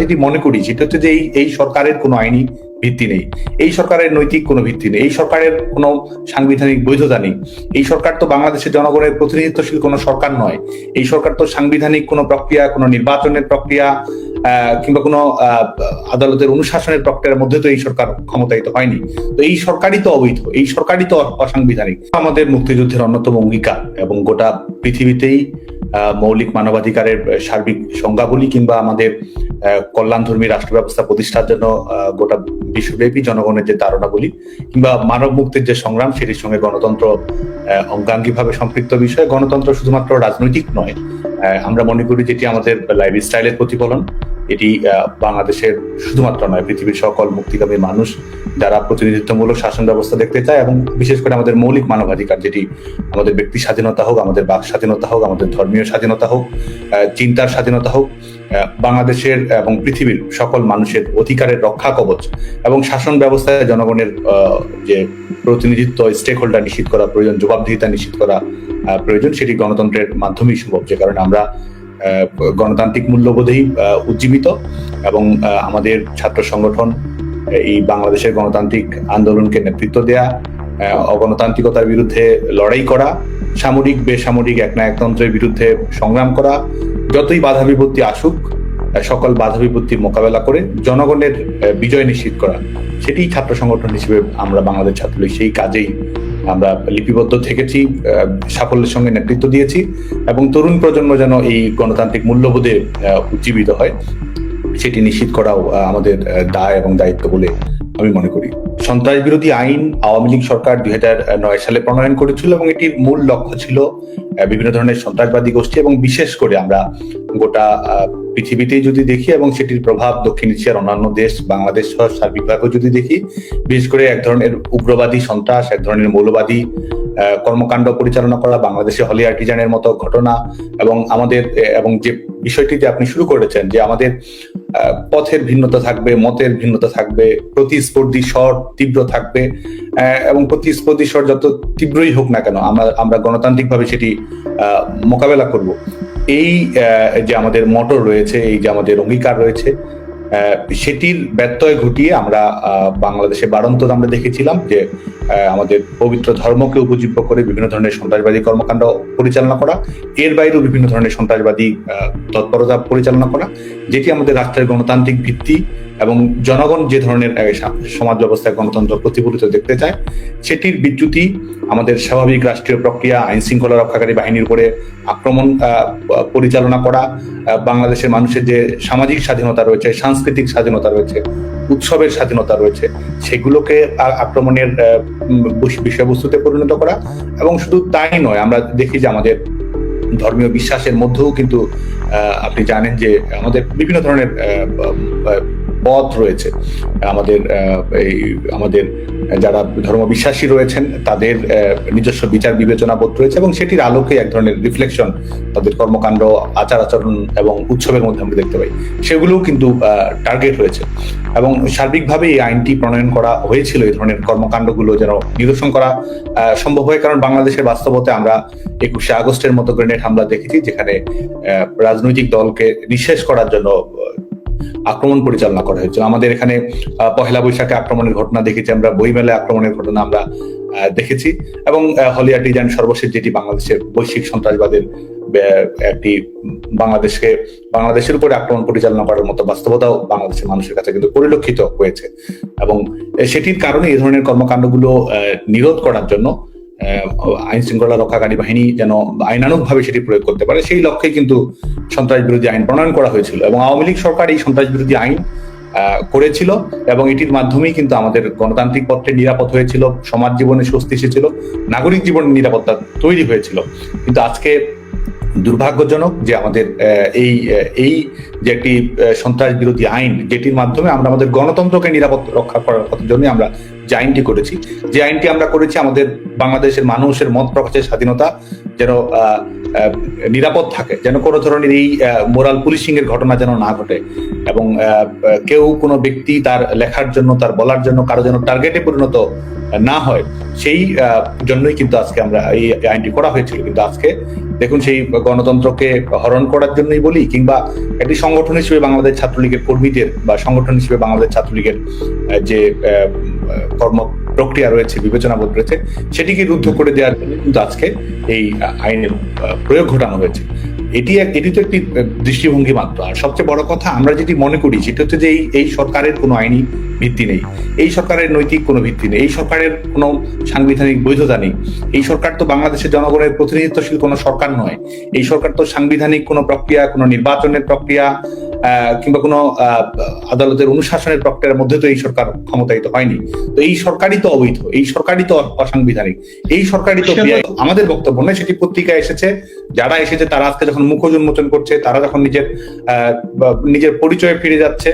যেটি মনে করি, সেটা হচ্ছে যে এই এই সরকারের কোনো আইনি ভিত্তি নেই, এই সরকারের নৈতিক কোনো ভিত্তি নেই, এই সরকারের কোনো সাংবিধানিক বৈধতা নেই, এই সরকার তো বাংলাদেশের জনগণের প্রতিনিধিত্বশীল কোনো সরকার নয়, এই সরকার তো সাংবিধানিক কোনো প্রক্রিয়া, কোনো নির্বাচনের প্রক্রিয়া কিংবা কোনো আদালতের অনুশাসনের প্রক্রিয়ার মধ্যে তো এই সরকার ক্ষমতায়িত হয়নি, তো এই সরকারই তো অবৈধ, এই সরকারই তো অসাংবিধানিক। আমাদের মুক্তিযুদ্ধের অন্যতম অঙ্গীকার এবং গোটা পৃথিবীতেই মৌলিক মানবাধিকারের সার্বিক সংজ্ঞাবলী কিংবা আমাদের কল্যাণধর্মী রাষ্ট্র ব্যবস্থা প্রতিষ্ঠার জন্য গোটা বিশ্বব্যাপী জনগণের যে ধারণাগুলি কিংবা মানব মুক্তির যে সংগ্রাম সেটির সঙ্গে গণতন্ত্র অঙ্গাঙ্গিভাবে সম্পৃক্ত বিষয়। গণতন্ত্র শুধুমাত্র রাজনৈতিক নয় আমরা মনে করি যেটি আমাদের লাইফ স্টাইলের প্রতিফলন। এটি বাংলাদেশের শুধুমাত্র নয়, পৃথিবীর সকল মুক্তিকামী মানুষ যারা প্রতিনিধিত্বমূলক শাসন ব্যবস্থা দেখতে চায় এবং বিশেষ করে আমাদের মৌলিক মানবাধিকার, যেটি আমাদের ব্যক্তি স্বাধীনতা হোক, আমাদের বাক স্বাধীনতা হোক, আমাদের ধর্মীয় স্বাধীনতা হোক চিন্তার স্বাধীনতা হোক বাংলাদেশের এবং পৃথিবীর সকল মানুষের অধিকারের রক্ষা কবচ এবং শাসন ব্যবস্থায় জনগণের যে প্রতিনিধিত্ব স্টেক হোল্ডার নিশ্চিত করা, প্রয়োজন, জবাবদিহিতা নিশ্চিত করা প্রয়োজন, সেটি গণতন্ত্রের মাধ্যমেই সম্ভব, যে কারণে আমরা গণতান্ত্রিক মূল্যবোধেই উজ্জীবিত এবং আমাদের ছাত্র সংগঠন এই বাংলাদেশের গণতান্ত্রিক আন্দোলনকে নেতৃত্ব দেয়া অগণতান্ত্রিকতার বিরুদ্ধে লড়াই করা, সামরিক, বেসামরিক এক একতন্ত্রের বিরুদ্ধে সংগ্রাম করা, যতই বাধা বিপত্তি আসুক সকল বাধা বিপত্তির মোকাবেলা করে জনগণের বিজয় নিশ্চিত করা সেটি ছাত্র সংগঠন হিসেবে আমরা বাংলাদেশ ছাত্রলীগ সেই কাজেই আমরা লিপিবদ্ধ থেকেছি সাফল্যের সঙ্গে নেতৃত্ব দিয়েছি এবং তরুণ প্রজন্ম যেন এই গণতান্ত্রিক মূল্যবোধে উজ্জীবিত হয়, সেটি নিশ্চিত করাও আমাদের দায় এবং দায়িত্ব বলে আমি মনে করি। সন্ত্রাস বিরোধী আইন আওয়ামী লীগ সরকার দুই নয় সালে প্রণয়ন করেছিল এবং এটির মূল লক্ষ্য ছিল বিভিন্ন ধরনের সন্ত্রাসবাদী গোষ্ঠী এবং বিশেষ করে আমরা গোটা পৃথিবীতেই যদি দেখি এবং সেটির প্রভাব দক্ষিণ এশিয়ার অন্যান্য দেশ, বাংলাদেশ সহ সার্বিকভাবেও যদি দেখি, বিশেষ করে এক ধরনের উগ্রবাদী সন্ত্রাস, এক ধরনের মৌলবাদী কর্মকাণ্ড পরিচালনা করা বাংলাদেশে হলি আর্টিজানের মতো ঘটনা এবং আমাদের এবং যে বিষয়টি যে আপনি শুরু করেছেন যে আমাদের পথের ভিন্নতা থাকবে, মতের ভিন্নতা থাকবে, প্রতিস্পর্ধী স্বর তীব্র থাকবে এবং প্রতিস্পর্ধী স্বর যত তীব্রই হোক না কেন, আমরা আমরা গণতান্ত্রিকভাবে সেটি মোকাবেলা করব। এই যে আমাদের মটর রয়েছে, এই যে আমাদের অঙ্গীকার রয়েছে সেটির ব্যত্যয় ঘটিয়ে আমরা বাংলাদেশে বারন্তর আমরা দেখেছিলাম যে আমাদের পবিত্র ধর্মকে উপজীব্য করে বিভিন্ন ধরনের সন্ত্রাসবাদী কর্মকাণ্ড পরিচালনা করা, এর বাইরেও বিভিন্ন ধরনের সন্ত্রাসবাদী তৎপরতা পরিচালনা করা, যেটি আমাদের রাষ্ট্রের গণতান্ত্রিক ভিত্তি এবং জনগণ যে ধরনের সমাজ ব্যবস্থায় গণতন্ত্র প্রতিফলিত দেখতে চায়, সেটির বিচ্যুতি আমাদের স্বাভাবিক রাষ্ট্রীয় প্রক্রিয়া, আইন শৃঙ্খলা রক্ষাকারী বাহিনীর উপরে আক্রমণ পরিচালনা করা বাংলাদেশের মানুষের যে সামাজিক স্বাধীনতা রয়েছে, সাংস্কৃতিক স্বাধীনতা রয়েছে, উৎসবের স্বাধীনতা রয়েছে, সেগুলোকে আক্রমণের বিষয়বস্তুতে পরিণত করা এবং শুধু তাই নয়, আমরা দেখি যে আমাদের ধর্মীয় বিশ্বাসের মধ্যেও কিন্তু আপনি জানেন যে আমাদের বিভিন্ন ধরনের পথ রয়েছে। আমাদের এই আমাদের যারা ধর্ম বিশ্বাসী রয়েছেন, তাদের নিজস্ব বিচার বিবেচনা বোধ রয়েছে এবং সেটির আলোকে এক ধরনের রিফ্লেকশন তাদের কর্মকাণ্ড, আচার আচরণ এবং উৎসবের মধ্যে আমরা দেখতে পাই। সেগুলোও কিন্তু টার্গেট হয়েছে এবং সার্বিকভাবে এই আইনটি প্রণয়ন করা হয়েছিল, এই ধরনের কর্মকাণ্ডগুলো যেন নিরসন করা সম্ভব হয়। কারণ বাংলাদেশের বাস্তবতে আমরা একুশে আগস্টের মতো গ্রেনেড হামলা দেখেছি, যেখানে রাজনৈতিক দলকে নিঃশেষ করার জন্য আক্রমণ পরিচালনা করা হয়েছিল। আমাদের এখানে পহেলা বৈশাখে আক্রমণের ঘটনা দেখেছি, আমরা বইমেলে আক্রমণের ঘটনা আমরা দেখেছি এবং হলিয়া ডিজাইন সর্বশেষ যেটি বাংলাদেশের বৈশ্বিক সন্ত্রাসবাদের একটি বাংলাদেশকে, বাংলাদেশের উপরে আক্রমণ পরিচালনা করার মতো বাস্তবতাও বাংলাদেশের মানুষের কাছে কিন্তু পরিলক্ষিত হয়েছে। এবং সেটির কারণে এই ধরনের কর্মকাণ্ডগুলো নিরোধ করার জন্য আইন শৃঙ্খলা রক্ষাকারী বাহিনী যেন আইনানুকভাবে সেটি প্রয়োগ করতে পারে, সেই লক্ষ্যে কিন্তু সন্ত্রাস বিরোধী আইন প্রণয়ন করা হয়েছিল এবং আওয়ামী লীগ সরকার এই সন্ত্রাস বিরোধী আইন করেছিল এবং এটির মাধ্যমেই কিন্তু আমাদের গণতান্ত্রিক পথে নিরাপদ হয়েছিল, সমাজ জীবনে স্বস্তি এসেছিল, নাগরিক জীবনে নিরাপত্তা তৈরি হয়েছিল। কিন্তু আজকে দুর্ভাগ্যজনক যে আমাদের এই এই যে একটি সন্ত্রাস বিরোধী আইন যেটির মাধ্যমে আমরা আমাদের গণতন্ত্রকে নিরাপদ রক্ষা করার জন্য আমরা যে আইনটি করেছি, যে আইনটি আমরা করেছি আমাদের বাংলাদেশের মানুষের মত প্রকাশের স্বাধীনতা যেন নিরাপদ থাকে, যেন কোনো ধরনের এই মোরাল পুলিশিং এর ঘটনা যেন না ঘটে এবং কেউ কোনো ব্যক্তি তার লেখার জন্য, তার বলার জন্য কারও যেন টার্গেটে পরিণত না হয়, সেই জন্যই কিন্তু আজকে আমরা এই আইনটি করা হয়েছিল। কিন্তু আজকে দেখুন সেই গণতন্ত্রকে হরণ করার জন্যই বলি কিংবা একটি সংগঠন হিসেবে বাংলাদেশ ছাত্রলীগের কর্মীদের বা সংগঠন হিসেবে বাংলাদেশ ছাত্রলীগের যে কর্ম প্রক্রিয়া রয়েছে, বিবেচনা বোধ রয়েছে, সেটিকে রুদ্ধ করে দেওয়ার জন্য কিন্তু আজকে এই আইনের প্রয়োগ ঘটানো হয়েছে। এটি এক- এটি তো একটি দৃষ্টিভঙ্গি মাত্র। আর সবচেয়ে বড় কথা আমরা যেটি মনে করি, সেটা হচ্ছে যে এই সরকারের কোনো আইনি ভিত্তি নেই। এই সরকারের নৈতিক কোনো ভিত্তি নেই। এই সরকারের কোনো সাংবিধানিক বৈধতা নেই। এই সরকার তো বাংলাদেশের জনগণের প্রতিনিধিত্বশীল কোনো সরকার নয়। এই সরকার তো সাংবিধানিক কোনো প্রক্রিয়া, কোনো নির্বাচনের প্রক্রিয়া কিংবা কোনো আহ, আদালতের অনুশাসনের প্রক্রিয়ার মধ্যে তো এই সরকার ক্ষমতায়িত হয়নি। তো এই সরকারই তো অবৈধ এই সরকারই তো অসাংবিধানিক এই সরকারই তো আমাদের বক্তব্য নয় সেটি পত্রিকায় এসেছে যারা এসেছে তারা আজকে যখন মুখোশ উন্মোচন করছে তারা যখন নিজের নিজের পরিচয়ে ফিরে যাচ্ছে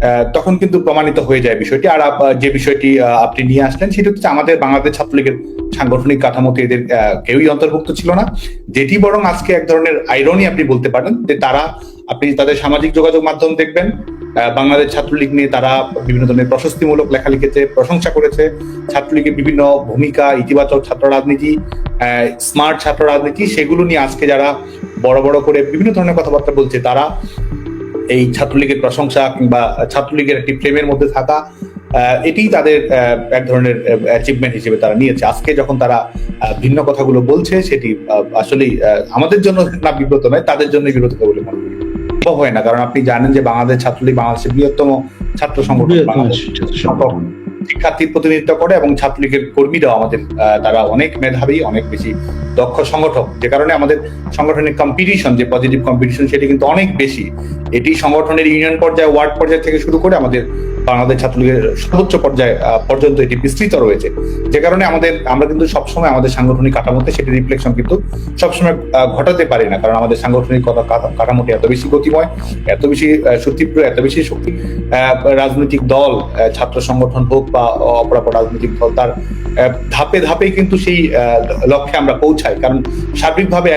আহ, তখন কিন্তু প্রমাণিত হয়ে যায় বিষয়টি। আর যে বিষয়টি আহ, আপনি নিয়ে আসলেন সেটা হচ্ছে আমাদের বাংলাদেশ ছাত্রলীগের সাংগঠনিক কাঠামোতে এদের কেউই অন্তর্ভুক্ত ছিল না। যেটি বরং আজকে এক ধরনের আইরনি আপনি বলতে পারেন যে তারা আপনি তাদের সামাজিক যোগাযোগ মাধ্যম দেখবেন। বাংলাদেশ ছাত্রলীগ নিয়ে তারা বিভিন্ন ধরনের প্রশস্তিমূলক লেখা লিখেছে, প্রশংসা করেছে। ছাত্রলীগের বিভিন্ন ভূমিকা, ইতিবাচক ছাত্র রাজনীতি স্মার্ট ছাত্র রাজনীতি, সেগুলো নিয়ে আজকে যারা বড় বড় করে বিভিন্ন ধরনের কথাবার্তা বলছে, তারা এই ছাত্রলীগের প্রশংসা কিংবা ছাত্রলীগের একটি প্রেমের মধ্যে থাকা এটি তাদের এক ধরনের অ্যাচিভমেন্ট হিসেবে তারা নিয়েছে। আজকে যখন তারা ভিন্ন কথাগুলো বলছে, সেটি আসলেই আমাদের জন্য না বিব্রত নয়, তাদের জন্য বিব্রত বলে মনে করি। সম্ভব হয় না। কারণ আপনি জানেন যে বাংলাদেশ ছাত্রলীগ বাংলাদেশের বৃহত্তম ছাত্র সংগঠন। শিক্ষার্থীর প্রতিনিধিত্ব করে এবং ছাত্রলীগের কর্মীরাও আমাদের আহ, তারা অনেক মেধাবী অনেক বেশি দক্ষ সংগঠক। যে কারণে আমাদের সংগঠনের কম্পিটিশন যে পজিটিভ কম্পিটিশন সেটি কিন্তু অনেক বেশি। এটি সংগঠনের ইউনিয়ন পর্যায়ে ওয়ার্ড পর্যায়ে থেকে শুরু করে আমাদের বাংলাদেশ ছাত্রলীগের সর্বোচ্চ পর্যায়ে পর্যন্ত এটি বিস্তৃত রয়েছে। যে কারণে আমাদের, আমরা কিন্তু সবসময় আমাদের সাংগঠনিক কাঠামোতে সেটি রিফ্লেকশন কিন্তু সবসময় ঘটাতে পারি না। কারণ আমাদের সাংগঠনিক কাঠামোটি এত বেশি গতিময়, এত বেশি সুতীব্র, এত বেশি শক্তি রাজনৈতিক দল ছাত্র সংগঠন হোক বা অপরাপর রাজনৈতিক দল, তার ধাপে ধাপে কিন্তু সেই লক্ষ্যে আমরা পৌঁছাই। কারণ সার্বিকভাবে